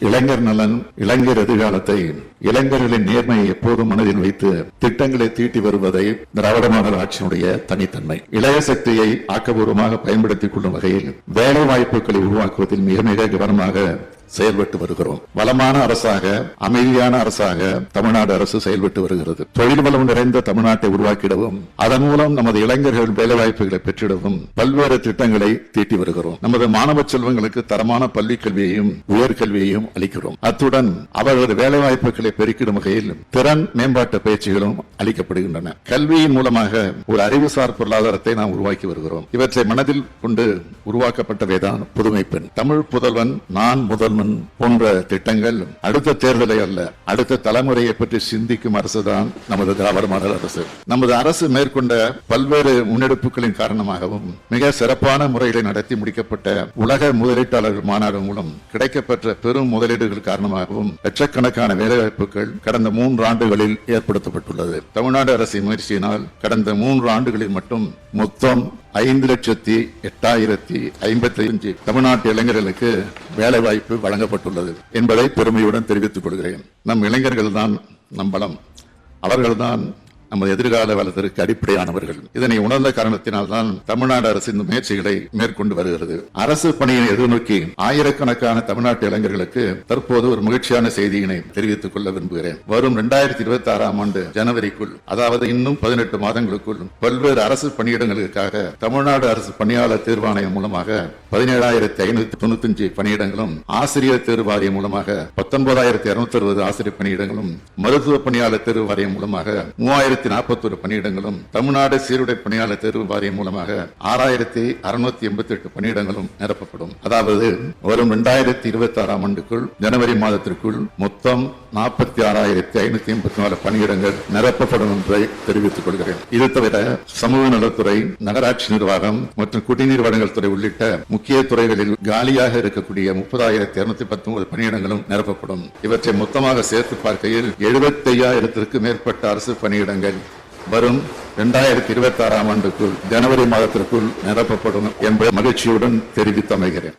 இளைஞர் நலன் இளைஞர் எதிர்காலத்தை இளைஞர்களின் நேர்மையை எப்போதும் மனதில் வைத்து திட்டங்களை தீட்டி வருவதை திராவிட மாடல் ஆட்சியினுடைய தனித்தன்மை. இளைய சக்தியை ஆக்கபூர்வமாக பயன்படுத்திக் கொள்ளும் வகையில் வேலை வாய்ப்புகளை உருவாக்குவதில் மிக மிக கவனமாக செயல்பட்டு வருகிறோம். வளமான அரசாக அமைதியான அரசாக தமிழ்நாடு அரசு செயல்பட்டு வருகிறது. தொழில் வளம் நிறைந்த தமிழ்நாட்டை உருவாக்கிடவும் அதன் மூலம் நமது இளைஞர்கள் வேலைவாய்ப்புகளை பெற்றிடவும் பல்வேறு திட்டங்களை தீட்டி வருகிறோம். நமது மாணவ செல்வங்களுக்கு தரமான பள்ளி கல்வியையும் உயர்கல்வியையும் அளிக்கிறோம். அத்துடன் அவர்களது வேலைவாய்ப்புகளை பெருக்கிடும் வகையில் திறன் மேம்பாட்டு பயிற்சிகளும் அளிக்கப்படுகின்றன. கல்வியின் மூலமாக ஒரு அறிவுசார் பொருளாதாரத்தை நாம் உருவாக்கி வருகிறோம். இவற்றை மனதில் கொண்டு உருவாக்கப்பட்டவைதான் புதுமை பெண் தமிழ் புதல்வன் நான் முதல் முதல்வன் போன்ற திட்டங்கள் அடுத்த தேர்தலை அல்ல அடுத்த தலைமுறையை பற்றி சிந்திக்கும் அரசுதான் நமது திராவிட மாடல் அரசு. நமது அரசு மேற்கொண்ட பல்வேறு முன்னெடுப்புகளின் காரணமாகவும் மிக சிறப்பான முறைகளை நடத்தி முடிக்கப்பட்ட உலக முதலீட்டாளர்கள் மாநாடு மூலம் கிடைக்கப்பெற்ற பெரும் முதலீடுகள் காரணமாகவும் லட்சக்கணக்கான வேலைவாய்ப்புகள் கடந்த மூன்று ஆண்டுகளில் ஏற்படுத்தப்பட்டுள்ளது. தமிழ்நாடு அரசின் முயற்சியினால் கடந்த மூன்று ஆண்டுகளில் மட்டும் மொத்தம் ஐந்து லட்சத்தி எட்டாயிரத்தி ஐம்பத்தி அஞ்சு தமிழ்நாட்டு இளைஞர்களுக்கு வேலை வாய்ப்பு வழங்கப்பட்டுள்ளது என்பதை பெருமையுடன் தெரிவித்துக் கொள்கிறேன். நம் இளைஞர்கள் தான் நம் பலம். அவர்கள்தான் நமது எதிர்கால வளத்திற்கு அடிப்படையானவர்கள். இதனை உணர்ந்த காரணத்தினால் தான் தமிழ்நாடு அரசு இந்த முயற்சிகளை மேற்கொண்டு வருகிறது. அரசு பணியை எதிர்நோக்கி ஆயிரக்கணக்கான தமிழ்நாட்டு இளைஞர்களுக்கு தற்போது ஒரு மகிழ்ச்சியான செய்தியினை தெரிவித்துக் கொள்ள விரும்புகிறேன். வரும் இரண்டாயிரத்தி இருபத்தி ஆறாம் ஆண்டு ஜனவரிக்குள் அதாவது இன்னும் பதினெட்டு மாதங்களுக்குள் பல்வேறு அரசு பணியிடங்களுக்காக தமிழ்நாடு அரசு பணியாளர் தேர்வாணையம் மூலமாக பதினேழாயிரத்தி ஐநூத்தி தொண்ணூத்தி அஞ்சு பணியிடங்களும் ஆசிரியர் தேர்வு வாரியம் மூலமாக பத்தொன்பதாயிரத்தி இருநூத்தி அறுபது ஆசிரியர் பணியிடங்களும் மருத்துவ பணியாளர் தேர்வு வாரியம் மூலமாக மூவாயிரத்தி ஆறாயிரத்தி நாற்பத்தொரு பணியிடங்களும் தமிழ்நாடு சீருடை பணியாளர் தேர்வு வாரியம் மூலமாக ஆறாயிரத்தி அறுநூத்தி எண்பத்தி எட்டு பணியிடங்களும் நிரப்பப்படும். அதாவது வரும் இரண்டாயிரத்தி இருபத்தி ஆறாம் ஆண்டுக்குள் ஜனவரி மாதத்திற்குள் மொத்தம் நாற்பத்தி ஆறாயிரத்தி ஐநூத்தி எண்பத்தி நாலு பணியிடங்கள் நிரப்பப்படும் என்பதை தெரிவித்துக் கொள்கிறேன். இது தவிர சமூக நலத்துறை நகராட்சி நிர்வாகம் மற்றும் குடிநீர் வழங்கல் துறை உள்ளிட்ட முக்கிய துறைகளில் காலியாக இருக்கக்கூடிய முப்பதாயிரத்தி இருநூத்தி பத்தொன்பது பணியிடங்களும் நிரப்பப்படும். இவற்றை மொத்தமாக சேர்த்து பார்க்கையில் எழுபத்தி ஐயாயிரத்திற்கு மேற்பட்ட அரசு பணியிடங்கள் வரும் இரண்டாயிரத்தி இருபத்தி ஆறாம் ஆண்டுக்குள் ஜனவரி மாதத்திற்குள் நிரப்பப்படும் என்பதை மகிழ்ச்சியுடன் தெரிவித்து அமைகிறேன்.